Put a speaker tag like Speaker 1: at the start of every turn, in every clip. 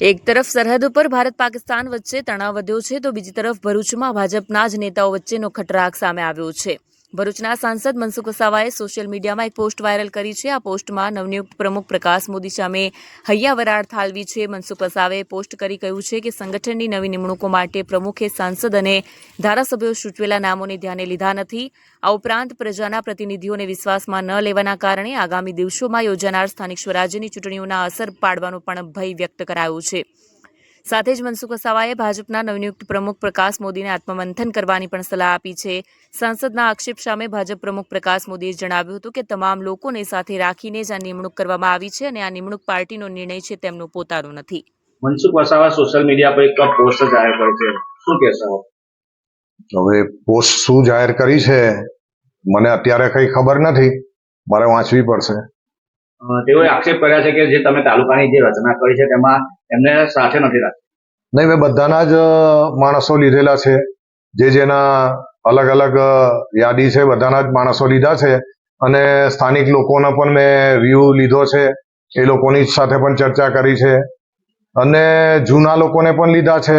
Speaker 1: એક તરફ સરહદ ઉપર ભારત પાકિસ્તાન વચ્ચે તણાવ વધ્યો છે, તો બીજી તરફ ભરૂચમાં ભાજપના જ નેતાઓ વચ્ચેનો ખટરાગ સામે આવ્યો છે. ભરૂચના સાંસદ મનસુખ વસાવાએ સોશિયલ મીડિયામાં એક પોસ્ટ વાયરલ કરી છે. આ પોસ્ટમાં નવનિયુક્ત પ્રમુખ પ્રકાશ મોદી સામે હૈયા વરાળ થાલવી છે. મનસુખ વસાવાએ પોસ્ટ કરી કહ્યું છે કે સંગઠનની નવી નિમણૂકો માટે પ્રમુખે સાંસદ અને ધારાસભ્યો સૂચવેલા નામોને ધ્યાને લીધા નથી. આ ઉપરાંત પ્રજાના પ્રતિનિધિઓને વિશ્વાસમાં ન લેવાના કારણે આગામી દિવસોમાં યોજાનાર સ્થાનિક સ્વરાજ્યની ચૂંટણીઓના અસર પાડવાનો પણ ભય વ્યક્ત કરાયો છે. સાથે જ મનસુખ વસાવાએ ભાજપના નવનિયુક્ત પ્રમુખ પ્રકાશ મોદીને આત્મમંથન કરવાની પણ સલાહ આપી છે. સંસદના આક્ષેપ સામે ભાજપ પ્રમુખ પ્રકાશ મોદીએ જણાવ્યું હતું કે તમામ લોકોને સાથે રાખીને જ આ નિમણૂક કરવામાં આવી છે અને આ નિમણૂક પાર્ટીનો નિર્ણય છે તેમનો પોતાનો નથી.
Speaker 2: મનસુખ વસાવા સોશિયલ મીડિયા પર એક પોસ્ટ જાહેર કરી છે. શું કહેશો?
Speaker 3: હવે પોસ્ટ શું જાહેર કરી છે મને અત્યારે કઈ ખબર નથી. મારે વાંચવી પડશે.
Speaker 2: તેઓએ આક્ષેપ કર્યા છે કે જે તમે તાલુકાની જે રચના કરી છે તેમાં એમને સાથે નથી રાખ્યા
Speaker 3: નહીં, મેં બધાના જ માણસો લીધેલા છે. જે જેના અલગ અલગ યાદી છે, બધાના જ માણસો લીધા છે. અને સ્થાનિક લોકોનો પણ મેં વ્યૂ લીધો છે. એ લોકોની સાથે પણ ચર્ચા કરી છે. અને જૂના લોકોને પણ લીધા છે.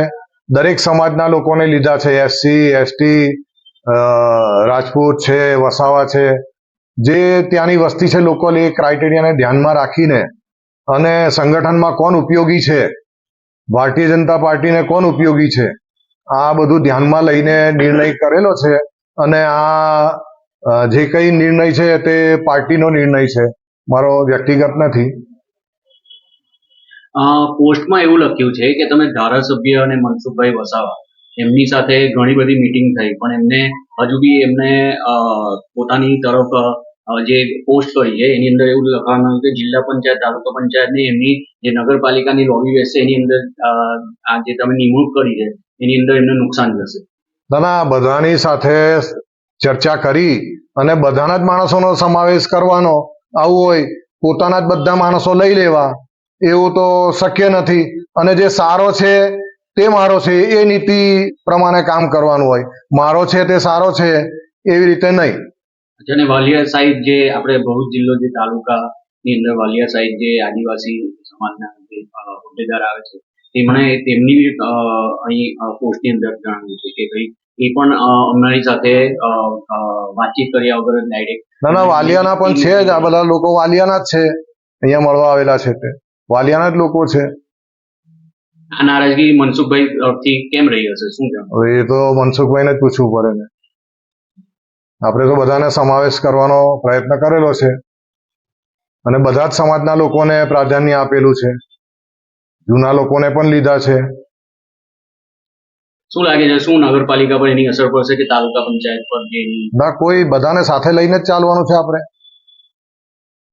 Speaker 3: દરેક સમાજના લોકોને લીધા છે. એસસી, એસટી રાજપૂત છે, વસાવા છે. જે ત્યાંની વસ્તી છે લોકો એ ક્રાઇટેરિયાને ધ્યાનમાં રાખીને અને સંગઠનમાં કોણ ઉપયોગી છે? ભારતીય જનતા પાર્ટીને કોણ ઉપયોગી છે? આ બધું ધ્યાનમાં લઈને નિર્ણય કરેલો છે અને આ જે કઈ નિર્ણય છે તે પાર્ટીનો નિર્ણય છે. મારો વ્યક્તિગત નથી.
Speaker 4: પોસ્ટમાં એવું લખ્યું છે કે તમે ધારાસભ્ય અને મનસુખભાઈ વસાવા, એમની સાથે ઘણી બધી મીટિંગ થઈ, પણ એમને હજુ બી એમને પોતાની તરફ જે પોસ્ટ હોય છે, એની અંદર એવું લખવાનું કે જિલ્લા પંચાયત, તાલુકા પંચાયતની એમની જે નગરપાલિકાની લોબી રહેશે, એની અંદર આ જે તમે નિમણૂક કરી છે, એની અંદર એમને નુકસાન થશે.
Speaker 3: ના, બધાની સાથે ચર્ચા કરી અને બધાના જ માણસોનો સમાવેશ કરવાનો. આવું હોય, પોતાના જ બધા માણસો લઈ લેવા. એવું તો શક્ય નથી. અને જે સારો છે, તે મારો છે, એ નીતિ પ્રમાણે કામ કરવાનું હોય. મારો છે, તે સારો છે, એવી રીતે નહીં.
Speaker 4: અને વાલિયા સાહિબ જે આપણે ભરૂચ જિલ્લો જે તાલુકાની અંદર વાલિયા સાહિબ જે આદિવાસી સમાજના જે હોદ્દેદાર આવે છે તેમણે તેમની અહીં પોસ્ટની અંદર જણાવ્યું છે કે ભાઈ એ પણ અમારી સાથે વાતચીત કર્યા વગર ડાયરેક્ટ
Speaker 3: ના ના વાલિયાના પણ છે જ. આ બધા લોકો વાલિયાના જ છે. અહીંયા મળવા આવેલા છે તે. વાલિયાના જ લોકો છે.
Speaker 4: આ નારાજગી મનસુખભાઈ તરફથી કેમ રહી હશે? શું
Speaker 3: એ તો મનસુખભાઈને જ પૂછવું પડે ને. આપણે તો બધાને સમાવેશ કરવાનો પ્રયત્ન કરેલો છે. અને બધા જ સમાજના લોકોને પ્રાધાન્ય આપેલું છે. જૂના લોકોને પણ લીધા છે.
Speaker 4: શું લાગે છે? શું નગરપાલિકા પર એની અસર પડશે કે તાલુકા પંચાયત પર
Speaker 3: ના કોઈ બધાને સાથે લઈને જ ચાલવાનું છે આપણે.